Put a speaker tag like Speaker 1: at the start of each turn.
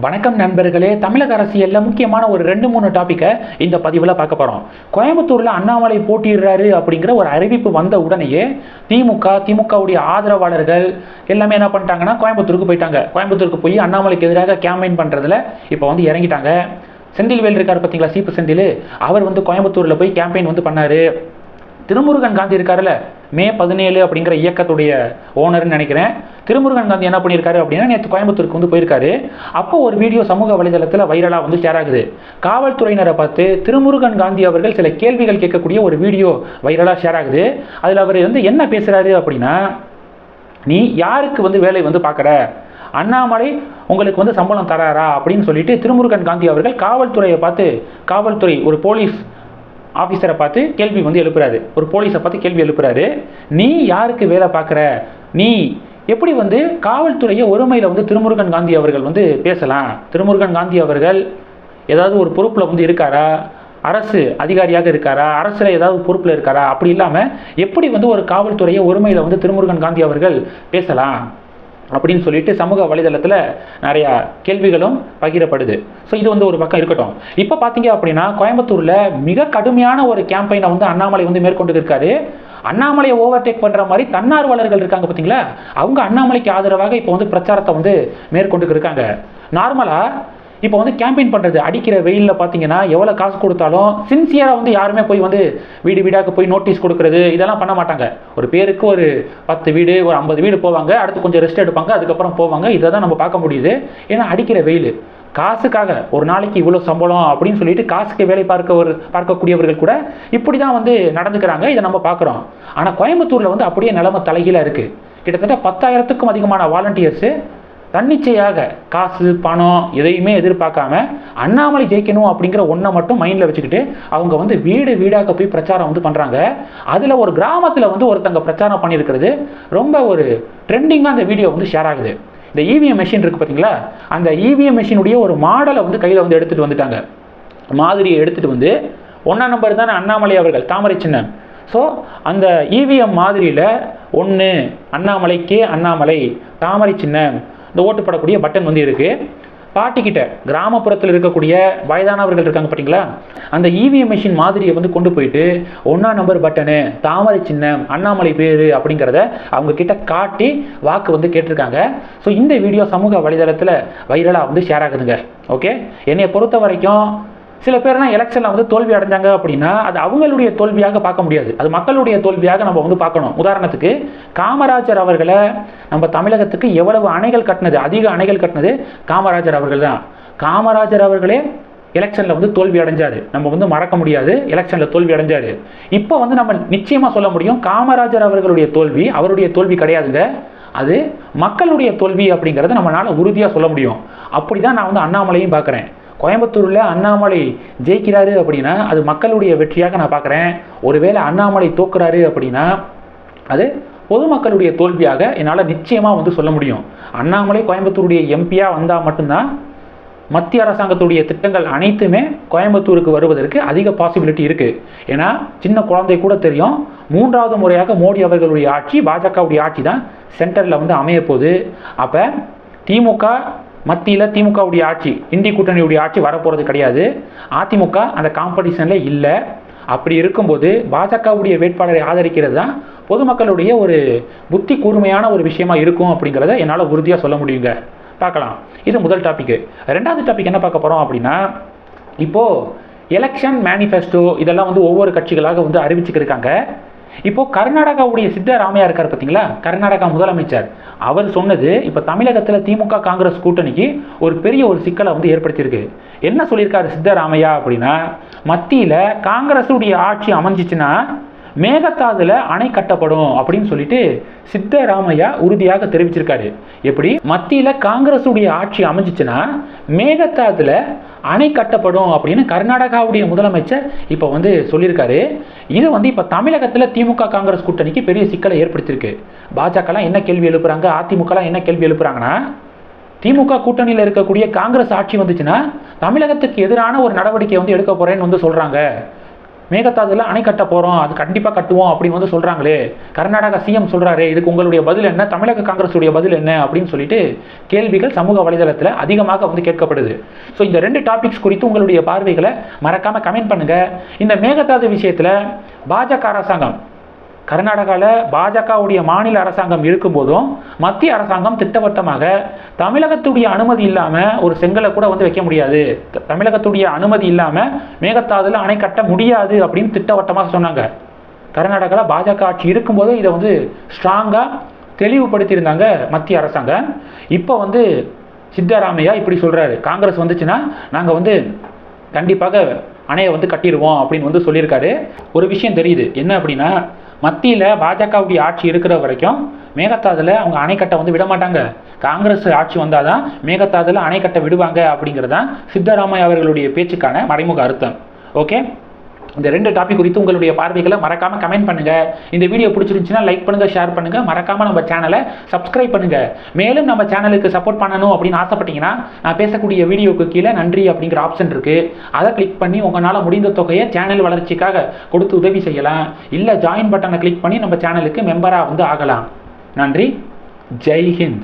Speaker 1: வணக்கம் நண்பர்களே தமிழக அரசியலில் முக்கியமான ஒரு ரெண்டு மூணு டாப்பிக்கை இந்த பதிவில் பார்க்க போகிறோம் கோயம்புத்தூரில் அண்ணாமலை போட்டிடுறாரு அப்படிங்கிற ஒரு அறிவிப்பு வந்த உடனேயே திமுக திமுகவுடைய ஆதரவாளர்கள் எல்லாமே என்ன பண்ணிட்டாங்கன்னா கோயம்புத்தூருக்கு போயிட்டாங்க. கோயம்புத்தூருக்கு போய் அண்ணாமலைக்கு எதிராக கேம்பெயின் பண்ணுறதுல இப்போ வந்து இறங்கிட்டாங்க. செந்தில் வேல் இருக்கார் பார்த்தீங்களா சீப்பு செந்தில்? அவர் வந்து கோயம்புத்தூரில் போய் கேம்பெயின் வந்து பண்ணார். திருமுருகன் காந்தி இருக்காருல்ல? மே பதினேழு அப்படிங்கிற இயக்கத்துடைய ஓனர்னு நினைக்கிறேன். திருமுருகன் காந்தி என்ன பண்ணியிருக்காரு அப்படின்னா நேற்று கோயம்புத்தூருக்கு வந்து போயிருக்காரு. அப்போ ஒரு வீடியோ சமூக வலைதளத்தில் வைரலாக வந்து ஷேர் ஆகுது. காவல்துறையினரை பார்த்து திருமுருகன் காந்தி அவர்கள் சில கேள்விகள் கேட்கக்கூடிய ஒரு வீடியோ வைரலாக ஷேர் ஆகுது. அதில் அவர் வந்து என்ன பேசுகிறாரு அப்படின்னா நீ யாருக்கு வந்து வேலை வந்து பார்க்குற? அண்ணாமலை உங்களுக்கு வந்து சம்பளம் தராரா? அப்படின்னு சொல்லிட்டு திருமுருகன் காந்தி அவர்கள் காவல்துறையை பார்த்து காவல்துறை ஒரு போலீஸ் ஆஃபீஸரை பார்த்து கேள்வி வந்து எழுப்புறாரு. ஒரு போலீஸை பார்த்து கேள்வி எழுப்புறாரு. நீ யாருக்கு வேலை பார்க்குற? நீ எப்படி வந்து காவல்துறையை ஒருமையில் வந்து திருமுருகன் காந்தி அவர்கள் வந்து பேசலாம்? திருமுருகன் காந்தி அவர்கள் ஏதாவது ஒரு பொறுப்பில் வந்து இருக்காரா? அரசு அதிகாரியாக இருக்காரா? அரசில் ஏதாவது பொறுப்பில் இருக்காரா? அப்படி இல்லாமல் எப்படி வந்து ஒரு காவல்துறையை ஒருமையில் வந்து திருமுருகன் காந்தி அவர்கள் பேசலாம்? அப்படின்னு சொல்லிட்டு சமூக வலைதளத்தில் நிறையா கேள்விகளும் பகிரப்படுது. ஸோ இது வந்து ஒரு பக்கம் இருக்கட்டும். இப்போ பார்த்தீங்க அப்படின்னா கோயம்புத்தூரில் மிக கடுமையான ஒரு கேம்பெயினை வந்து அண்ணாமலை வந்து மேற்கொண்டு இருக்காரு. அண்ணாமலையை ஓவர்டேக் பண்ணுற மாதிரி தன்னார்வலர்கள் இருக்காங்க பார்த்தீங்களா அவங்க அண்ணாமலைக்கு ஆதரவாக இப்போ வந்து பிரச்சாரத்தை வந்து மேற்கொண்டு இருக்காங்க. நார்மலாக இப்போ வந்து கேம்பெயின் பண்ணுறது அடிக்கிற வெயிலில் பார்த்தீங்கன்னா எவ்வளோ காசு கொடுத்தாலும் சின்சியராக வந்து யாருமே போய் வந்து வீடு வீடாக போய் நோட்டீஸ் கொடுக்கறது இதெல்லாம் பண்ண மாட்டாங்க. ஒரு பேருக்கு ஒரு பத்து வீடு ஒரு ஐம்பது வீடு போவாங்க அடுத்து கொஞ்சம் ரெஸ்ட் எடுப்பாங்க அதுக்கப்புறம் போவாங்க. இதை தான் நம்ம பார்க்க முடியுது. ஏன்னா அடிக்கிற வெயில். காசுக்காக ஒரு நாளைக்கு இவ்வளோ சம்பளம் அப்படின்னு சொல்லிட்டு காசுக்கு வேலை பார்க்க ஒரு பார்க்கக்கூடியவர்கள் கூட இப்படி தான் வந்து நடந்துக்கிறாங்க. இதை நம்ம பார்க்குறோம். ஆனால் கோயம்புத்தூரில் வந்து அப்படியே நிலைமை தலைகீழாக இருக்குது கிட்டத்தட்ட பத்தாயிரத்துக்கும் அதிகமான வாலண்டியர்ஸு தன்னிச்சையாக காசு பணம் எதையுமே எதிர்பார்க்காம அண்ணாமலை ஜெயிக்கணும் அப்படிங்கிற ஒன்றை மட்டும் மைண்டில் வச்சுக்கிட்டு அவங்க வந்து வீடு வீடாக போய் பிரச்சாரம் வந்து பண்ணுறாங்க அதில் ஒரு கிராமத்தில் வந்து ஒருத்தங்க பிரச்சாரம் பண்ணியிருக்கிறது ரொம்ப ஒரு ட்ரெண்டிங்காக அந்த வீடியோ வந்து ஷேர் ஆகுது. இந்த இவிஎம் மெஷின் இருக்குது பார்த்தீங்களா அந்த இவிஎம் மெஷினுடைய ஒரு மாடலை வந்து கையில் வந்து எடுத்துகிட்டு வந்துட்டாங்க. மாதிரியை எடுத்துகிட்டு வந்து ஒன்றாம் நம்பர் தானே அண்ணாமலை அவர்கள் தாமரை சின்னம். ஸோ அந்த இவிஎம் மாதிரியில் ஒன்று அண்ணாமலைக்கு அண்ணாமலை தாமரை சின்னம் இந்த ஓட்டுப்படக்கூடிய பட்டன் வந்து இருக்குது பாட்டிக்கிட்ட கிராமப்புறத்தில் இருக்கக்கூடிய வயதானவர்கள் இருக்காங்க பார்த்தீங்களா அந்த இவிஎம் மிஷின் மாதிரியை வந்து கொண்டு போயிட்டு ஒன்றா நம்பர் பட்டனு தாமரை சின்னம் அண்ணாமலை பேர் அப்படிங்கிறத அவங்க கிட்ட காட்டி வாக்கு வந்து கேட்டிருக்காங்க. ஸோ இந்த வீடியோ சமூக வலைதளத்தில் வைரலாக வந்து ஷேர் ஆகுதுங்க. ஓகே என்னையை பொறுத்த வரைக்கும் சில பேர்லாம் எலெக்ஷனில் வந்து தோல்வி அடைஞ்சாங்க அப்படின்னா அது அவங்களுடைய தோல்வியாக பார்க்க முடியாது. அது மக்களுடைய தோல்வியாக நம்ம வந்து பார்க்கணும். உதாரணத்துக்கு காமராஜர் அவர்களை நம்ம தமிழகத்துக்கு எவ்வளவு அணைகள் கட்டினது அதிக அணைகள் கட்டினது காமராஜர் அவர்கள் தான். காமராஜர் அவர்களே எலெக்ஷனில் வந்து தோல்வி அடைஞ்சாரு. நம்ம வந்து மறக்க முடியாது எலெக்ஷனில் தோல்வி அடைஞ்சாரு. இப்போ வந்து நம்ம நிச்சயமாக சொல்ல முடியும் காமராஜர் அவர்களுடைய தோல்வி அவருடைய தோல்வி கிடையாதுங்க. அது மக்களுடைய தோல்வி அப்படிங்கிறத நம்மளால் உறுதியாக சொல்ல முடியும். அப்படி தான் நான் வந்து அண்ணாமலையும் பார்க்குறேன். கோயம்புத்தூரில் அண்ணாமலை ஜெயிக்கிறாரு அப்படின்னா அது மக்களுடைய வெற்றியாக நான் பார்க்குறேன். ஒருவேளை அண்ணாமலை தோக்குறாரு அப்படின்னா அது பொதுமக்களுடைய தோல்வியாக என்னால் நிச்சயமாக வந்து சொல்ல முடியும். அண்ணாமலை கோயம்புத்தூருடைய எம்பியாக வந்தால் மட்டும்தான் மத்திய அரசாங்கத்துடைய திட்டங்கள் அனைத்துமே கோயம்புத்தூருக்கு வருவதற்கு அதிக பாசிபிலிட்டி இருக்குது ஏன்னா சின்ன குழந்தை கூட தெரியும். மூன்றாவது முறையாக மோடி அவர்களுடைய ஆட்சி பாஜகவுடைய ஆட்சி தான் சென்டரில் வந்து அமைய போகுது அப்போ திமுக மத்தியில் திமுகவுடைய ஆட்சி இந்தி கூட்டணியுடைய ஆட்சி வரப்போகிறது கிடையாது. அதிமுக அந்த காம்படிஷனில் இல்லை. அப்படி இருக்கும்போது பாஜகவுடைய வேட்பாளரை ஆதரிக்கிறது தான் பொதுமக்களுடைய ஒரு புத்தி கூர்மையான ஒரு விஷயமா இருக்கும் அப்படிங்கிறத என்னால் உறுதியாக சொல்ல முடியுங்க. பார்க்கலாம். இது முதல் டாபிக் ரெண்டாவது டாபிக் என்ன பார்க்க போகிறோம் அப்படின்னா இப்போது எலெக்ஷன் மேனிஃபெஸ்டோ இதெல்லாம் வந்து ஒவ்வொரு கட்சிகளாக வந்து அறிவிச்சுக்கிருக்காங்க இப்போ கர்நாடகாவுடைய சித்தராமையா இருக்கார் பார்த்தீங்களா கர்நாடகா முதலமைச்சர். அவர் சொன்னது இப்போ தமிழகத்தில் திமுக காங்கிரஸ் கூட்டணிக்கு ஒரு பெரிய ஒரு சிக்கலை வந்து ஏற்படுத்தியிருக்கு. என்ன சொல்லியிருக்காரு சித்தராமையா அப்படின்னா மத்தியில் காங்கிரஸுடைய ஆட்சி அமைஞ்சிச்சுன்னா மேகத்தாதுல அணை கட்டப்படும் அப்படின்னு சொல்லிட்டு சித்தராமையா உறுதியாக தெரிவிச்சிருக்காரு. எப்படி? மத்தியில் காங்கிரஸுடைய ஆட்சி அமைஞ்சிச்சுன்னா மேகத்தாதுல அணை கட்டப்படும் அப்படின்னு கர்நாடகாவுடைய முதலமைச்சர் இப்போ வந்து சொல்லியிருக்காரு. இது வந்து இப்போ தமிழகத்தில் திமுக காங்கிரஸ் கூட்டணிக்கு பெரிய சிக்கலை ஏற்படுத்தியிருக்கு. பாஜகலாம் என்ன கேள்வி எழுப்புறாங்க? அதிமுகலாம் என்ன கேள்வி எழுப்புறாங்கன்னா திமுக கூட்டணியில் இருக்கக்கூடிய காங்கிரஸ் ஆட்சி வந்துச்சுன்னா தமிழகத்துக்கு எதிரான ஒரு நடவடிக்கை வந்து எடுக்க போறேன்னு வந்து சொல்றாங்க. மேகதாதுல அணை கட்ட போகிறோம் அது கண்டிப்பாக கட்டுவோம் அப்படின்னு வந்து சொல்கிறாங்களே கர்நாடகா சிஎம் சொல்கிறாரு இதுக்கு உங்களுடைய பதில் என்ன? தமிழக காங்கிரஸுடைய பதில் என்ன? அப்படின்னு சொல்லிட்டு கேள்விகள் சமூக வலைதளத்தில் அதிகமாக வந்து கேட்கப்படுது. ஸோ இந்த ரெண்டு டாபிக்ஸ் குறித்து உங்களுடைய பார்வைகளை மறக்காமல் கமெண்ட் பண்ணுங்கள் இந்த மேகதாது விஷயத்தில் பாஜக அரசாங்கம் கர்நாடகாவில் பாஜகவுடைய மாநில அரசாங்கம் இருக்கும்போதும் மத்திய அரசாங்கம் திட்டவட்டமாக தமிழகத்துடைய அனுமதி இல்லாமல் ஒரு செங்கலை கூட வந்து வைக்க முடியாது. தமிழகத்துடைய அனுமதி இல்லாமல் மேகத்தாதில் அணை கட்ட முடியாது அப்படின்னு திட்டவட்டமாக சொன்னாங்க. கர்நாடகாவில் பாஜக ஆட்சி இருக்கும்போது இதை வந்து ஸ்ட்ராங்காக தெளிவுபடுத்தியிருந்தாங்க மத்திய அரசாங்கம். இப்போ வந்து சித்தராமையா இப்படி சொல்கிறாரு காங்கிரஸ் வந்துச்சுன்னா நாங்கள் வந்து கண்டிப்பாக அணையை வந்து கட்டிடுவோம் அப்படின்னு வந்து சொல்லியிருக்காரு. ஒரு விஷயம் தெரியுது. என்ன அப்படின்னா மத்தியில் பாஜகவுடைய ஆட்சி இருக்கிற வரைக்கும் மேகதாதுல அவங்க அணைக்கட்டை வந்து விட மாட்டாங்க காங்கிரஸ் ஆட்சி வந்தால் தான் மேகதாதுல அணைக்கட்டை விடுவாங்க அப்படிங்கிறது தான் சித்தராமையா அவர்களுடைய பேச்சுக்கான மறைமுக அர்த்தம். ஓகே இந்த ரெண்டு டாபிக் குறித்து உங்களுடைய பார்வைகளை மறக்காம கமெண்ட் பண்ணுங்க. இந்த வீடியோ பிடிச்சிருந்துச்சுன்னா லைக் பண்ணுங்க ஷேர் பண்ணுங்க. மறக்காம நம்ம சேனலை சப்ஸ்கிரைப் பண்ணுங்க. மேலும் நம்ம சேனலுக்கு சப்போர்ட் பண்ணணும் அப்படின்னு ஆசைப்பட்டீங்கன்னா நான் பேசக்கூடிய வீடியோக்கு கீழே நன்றி அப்படிங்கிற ஆப்ஷன் இருக்கு. அதை கிளிக் பண்ணி உங்களால் முடிந்த தொகையை சேனல் வளர்ச்சிக்காக கொடுத்து உதவி செய்யலாம். இல்லை ஜாயின் பட்டனை கிளிக் பண்ணி நம்ம சேனலுக்கு மெம்பராக வந்து ஆகலாம். நன்றி. ஜெய்ஹிந்த்